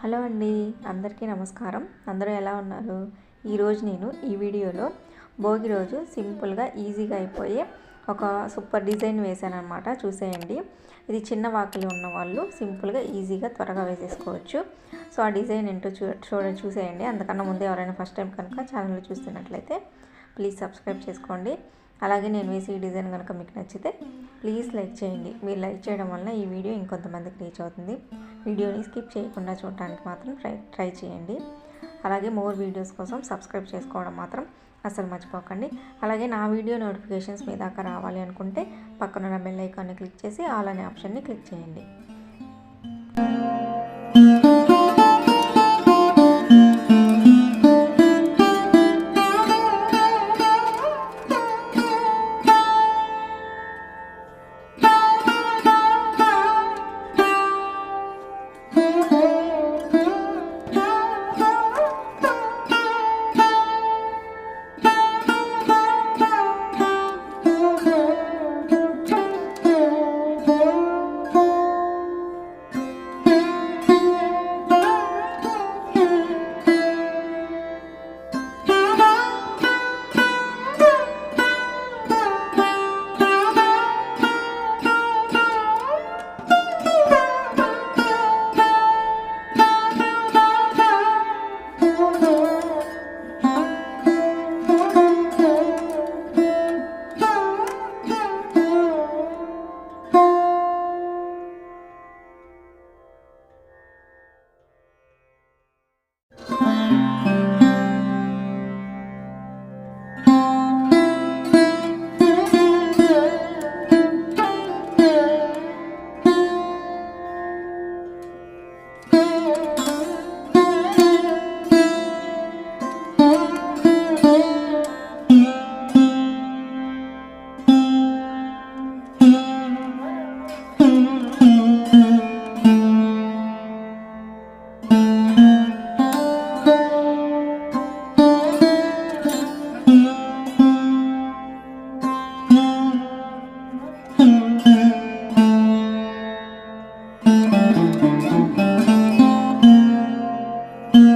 Hello అండి అందరికీ నమస్కారం. అందరూ ఎలా ఉన్నారు? ఈరోజు నేను ఈ వీడియోలో భోగి రోజు సింపుల్గా ఈజీగా అయిపోయే ఒక సూపర్ డిజైన్ వేసాను అనమాట చూసేయండి. ఇది చిన్న వాకిలి ఉన్న వాళ్ళు సింపుల్గా ఈజీగా త్వరగా వేసేసుకోవచ్చు. సో ఆ డిజైన్ ఏంటో చూ చూడ చూసేయండి. అందుకన్నా ముందే ఎవరైనా ఫస్ట్ టైం కనుక ఛానల్ చూస్తున్నట్లయితే ప్లీజ్ సబ్స్క్రైబ్ చేసుకోండి. అలాగే నేను వేసి ఈ డిజైన్ కనుక మీకు నచ్చితే ప్లీజ్ లైక్ చేయండి. మీరు లైక్ చేయడం వల్ల ఈ వీడియో ఇంకొంతమందికి రీచ్ అవుతుంది. వీడియోని స్కిప్ చేయకుండా చూడటానికి మాత్రం ట్రై ట్రై చేయండి. అలాగే మోర్ వీడియోస్ కోసం సబ్స్క్రైబ్ చేసుకోవడం మాత్రం అసలు మర్చిపోకండి. అలాగే నా వీడియో నోటిఫికేషన్స్ మీ దాకా రావాలి అనుకుంటే పక్కనున్న బెల్ ఐకాన్ని క్లిక్ చేసి ఆల్ అనే ఆప్షన్ని క్లిక్ చేయండి.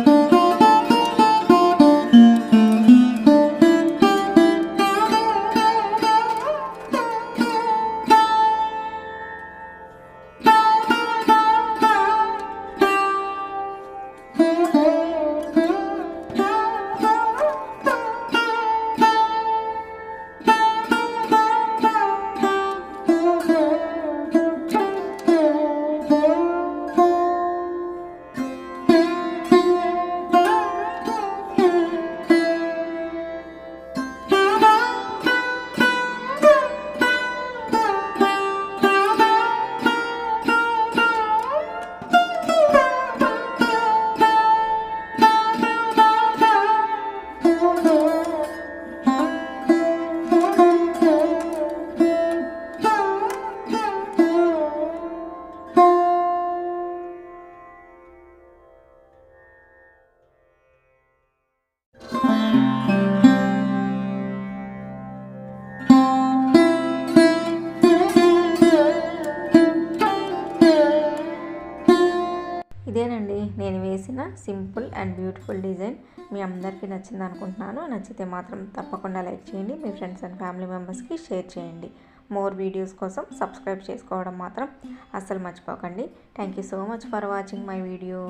Música simple and beautiful design మీ అందరికీ నచ్చింది అనుకుంటున్నాను. నచ్చితే మాత్రం తప్పకుండా లైక్ చేయండి మీ ఫ్రెండ్స్ అండ్ ఫ్యామిలీ మెంబర్స్కి షేర్ చేయండి. మోర్ వీడియోస్ కోసం సబ్స్క్రైబ్ చేసుకోవడం మాత్రం అస్సలు మర్చిపోకండి. Thank you so much for watching my video.